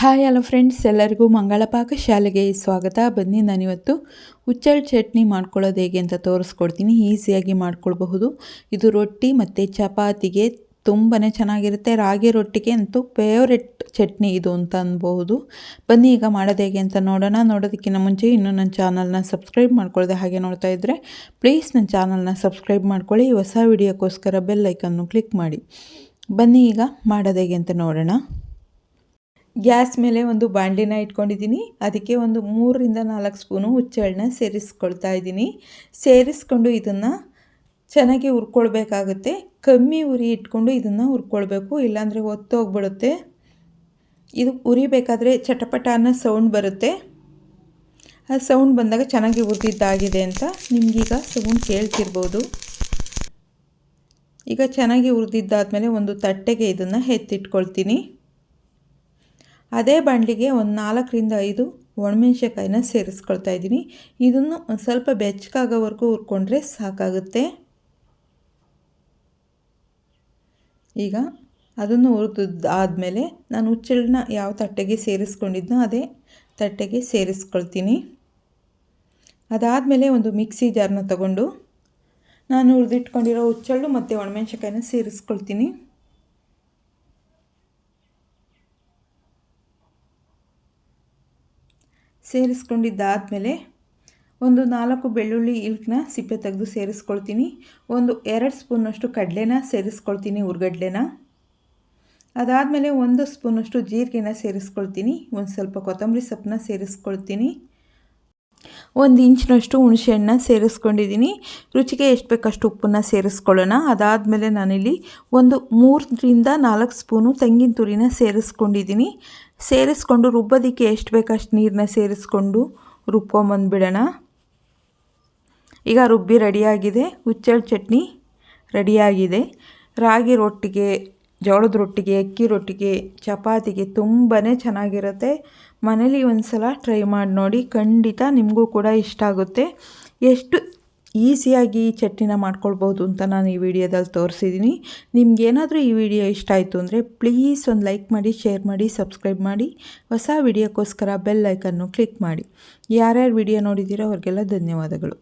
Hi, hello friends. ಎಲ್ಲರಿಗೂ ಮಂಗಳ ಪಾಕ ಶಾಲೆಗೆ ಸ್ವಾಗತ. ಬನ್ನಿ, ನಾನಿವತ್ತು ಹುಚ್ಚಳ ಚಟ್ನಿ ಮಾಡ್ಕೊಳ್ಳೋದು ಹೇಗೆ ಅಂತ ತೋರಿಸ್ಕೊಡ್ತೀನಿ. ಈಸಿಯಾಗಿ ಮಾಡ್ಕೊಳ್ಬಹುದು. ಇದು ರೊಟ್ಟಿ ಮತ್ತು ಚಪಾತಿಗೆ ತುಂಬಾ ಚೆನ್ನಾಗಿರುತ್ತೆ. ರಾಗಿ ರೊಟ್ಟಿಗೆ ಅಂತೂ ಫೇವ್ರೆಟ್ ಚಟ್ನಿ ಇದು ಅಂತ ಅನ್ಬಹುದು. ಬನ್ನಿ, ಈಗ ಮಾಡೋದು ಹೇಗೆ ಅಂತ ನೋಡೋಣ. ನೋಡೋದಕ್ಕಿಂತ ಮುಂಚೆ ಇನ್ನೂ ನನ್ನ ಚಾನಲ್ನ ಸಬ್ಸ್ಕ್ರೈಬ್ ಮಾಡ್ಕೊಳ್ಳದೆ ಹಾಗೆ ನೋಡ್ತಾ ಇದ್ದರೆ ಪ್ಲೀಸ್ ನನ್ನ ಚಾನಲ್ನ ಸಬ್ಸ್ಕ್ರೈಬ್ ಮಾಡ್ಕೊಳ್ಳಿ. ಹೊಸ ವಿಡಿಯೋಕ್ಕೋಸ್ಕರ ಬೆಲ್ ಐಕನ್ನು ಕ್ಲಿಕ್ ಮಾಡಿ. ಬನ್ನಿ, ಈಗ ಮಾಡೋದು ಹೇಗೆ ಅಂತ ನೋಡೋಣ. ಗ್ಯಾಸ್ ಮೇಲೆ ಒಂದು ಬಾಣಲಿನ ಇಟ್ಕೊಂಡಿದ್ದೀನಿ. ಅದಕ್ಕೆ ಒಂದು ಮೂರರಿಂದ ನಾಲ್ಕು ಸ್ಪೂನು ಹುಚ್ಚೆಳ್ಳನ್ನ ಸೇರಿಸ್ಕೊಳ್ತಾ ಇದ್ದೀನಿ. ಸೇರಿಸ್ಕೊಂಡು ಇದನ್ನು ಚೆನ್ನಾಗಿ ಹುರ್ಕೊಳ್ಬೇಕಾಗುತ್ತೆ. ಕಮ್ಮಿ ಉರಿ ಇಟ್ಕೊಂಡು ಇದನ್ನು ಹುರ್ಕೊಳ್ಬೇಕು. ಇಲ್ಲಾಂದರೆ ಒತ್ತೋಗ್ಬಿಡುತ್ತೆ. ಇದು ಉರಿಬೇಕಾದ್ರೆ ಚಟಪಟ ಅನ್ನೋ ಸೌಂಡ್ ಬರುತ್ತೆ. ಆ ಸೌಂಡ್ ಬಂದಾಗ ಚೆನ್ನಾಗಿ ಉರಿದಿದ್ದಾಗಿದೆ ಅಂತ ನಿಮಗೀಗ ಸೌಂಡ್ ಕೇಳ್ತಿರ್ಬೋದು. ಈಗ ಚೆನ್ನಾಗಿ ಉರಿದಿದ್ದಾದ್ಮೇಲೆ ಒಂದು ತಟ್ಟೆಗೆ ಇದನ್ನು ಎತ್ತಿಟ್ಕೊಳ್ತೀನಿ. ಅದೇ ಬಾಣಲಿಗೆ ಒಂದು ನಾಲ್ಕರಿಂದ ಐದು ಒಣಮೆಣ್ಸಿನ್ಕಾಯಿನ ಸೇರಿಸ್ಕೊಳ್ತಾ ಇದ್ದೀನಿ. ಇದನ್ನು ಸ್ವಲ್ಪ ಬೆಚ್ಚಗಾಗೋವರೆಗೂ ಹುರ್ಕೊಂಡ್ರೆ ಸಾಕಾಗುತ್ತೆ. ಈಗ ಅದನ್ನು ಹುರಿದಾದ್ಮೇಲೆ ನಾನು ಹುಚ್ಚಳನ್ನ ಯಾವ ತಟ್ಟೆಗೆ ಸೇರಿಸ್ಕೊಂಡಿದ್ನೋ ಅದೇ ತಟ್ಟೆಗೆ ಸೇರಿಸ್ಕೊಳ್ತೀನಿ. ಅದಾದಮೇಲೆ ಒಂದು ಮಿಕ್ಸಿ ಜಾರ್ನ ತಗೊಂಡು ನಾನು ಹುರಿದಿಟ್ಕೊಂಡಿರೋ ಹುಚ್ಚಳ್ಳು ಮತ್ತು ಒಣಮೆಣ್ಸಿನ್ಕಾಯಿನ ಸೇರಿಸ್ಕೊಳ್ತೀನಿ. ಸೇರಿಸ್ಕೊಂಡಿದ್ದಾದಮೇಲೆ ಒಂದು ನಾಲ್ಕು ಬೆಳ್ಳುಳ್ಳಿ ಇಲ್ಕನ್ನ ಸಿಪ್ಪೆ ತೆಗೆದು ಸೇರಿಸ್ಕೊಳ್ತೀನಿ. ಒಂದು ಎರಡು ಸ್ಪೂನಷ್ಟು ಕಡಲೆನ ಸೇರಿಸ್ಕೊಳ್ತೀನಿ, ಉರ್ಗಡ್ಲೆನ. ಅದಾದಮೇಲೆ ಒಂದು ಸ್ಪೂನಷ್ಟು ಜೀರಿಗೆನ ಸೇರಿಸ್ಕೊಳ್ತೀನಿ. ಒಂದು ಸ್ವಲ್ಪ ಕೊತ್ತಂಬರಿ ಸೊಪ್ಪನ್ನ ಸೇರಿಸ್ಕೊಳ್ತೀನಿ. ಒಂದು ಇಂಚಿನಷ್ಟು ಹುಣಸೆಹಣ್ಣ ಸೇರಿಸ್ಕೊಂಡಿದ್ದೀನಿ. ರುಚಿಗೆ ಎಷ್ಟು ಬೇಕಷ್ಟು ಉಪ್ಪನ್ನು ಸೇರಿಸ್ಕೊಳ್ಳೋಣ. ಅದಾದಮೇಲೆ ನಾನಿಲ್ಲಿ ಒಂದು ಮೂರರಿಂದ ನಾಲ್ಕು ಸ್ಪೂನು ತೆಂಗಿನ ತುರಿನ ಸೇರಿಸ್ಕೊಂಡಿದ್ದೀನಿ. ಸೇರಿಸ್ಕೊಂಡು ರುಬ್ಬೋದಕ್ಕೆ ಎಷ್ಟು ಬೇಕಷ್ಟು ನೀರನ್ನ ಸೇರಿಸ್ಕೊಂಡು ರುಬ್ಕೊಂಬಂದುಬಿಡೋಣ ಈಗ ರುಬ್ಬಿ ರೆಡಿಯಾಗಿದೆ. ಹುಚ್ಚಳ ಚಟ್ನಿ ರೆಡಿಯಾಗಿದೆ. ರಾಗಿ ರೊಟ್ಟಿಗೆ ಜೋಳದ ರೊಟ್ಟಿಗೆ ಅಕ್ಕಿ ರೊಟ್ಟಿಗೆ ಚಪಾತಿಗೆ ತುಂಬಾ ಚೆನ್ನಾಗಿರುತ್ತೆ. ಮನೇಲಿ ಒಂದು ಸಲ ಟ್ರೈ ಮಾಡಿ ನೋಡಿ, ಖಂಡಿತ ನಿಮಗೂ ಕೂಡ ಇಷ್ಟ ಆಗುತ್ತೆ. ಎಷ್ಟು ಈಸಿಯಾಗಿ ಈ ಚಟ್ನಿನ ಮಾಡ್ಕೊಳ್ಬೋದು ಅಂತ ನಾನು ಈ ವಿಡಿಯೋದಲ್ಲಿ ತೋರಿಸಿದ್ದೀನಿ. ನಿಮ್ಗೇನಾದರೂ ಈ ವಿಡಿಯೋ ಇಷ್ಟ ಆಯಿತು ಅಂದರೆ ಪ್ಲೀಸ್ ಒಂದು ಲೈಕ್ ಮಾಡಿ ಶೇರ್ ಮಾಡಿ ಸಬ್ಸ್ಕ್ರೈಬ್ ಮಾಡಿ. ಹೊಸ ವಿಡಿಯೋಕ್ಕೋಸ್ಕರ ಬೆಲ್ ಐಕನ್ನು ಕ್ಲಿಕ್ ಮಾಡಿ. ಯಾರ್ಯಾರು ವಿಡಿಯೋ ನೋಡಿದ್ದೀರೋ ಅವ್ರಿಗೆಲ್ಲ ಧನ್ಯವಾದಗಳು.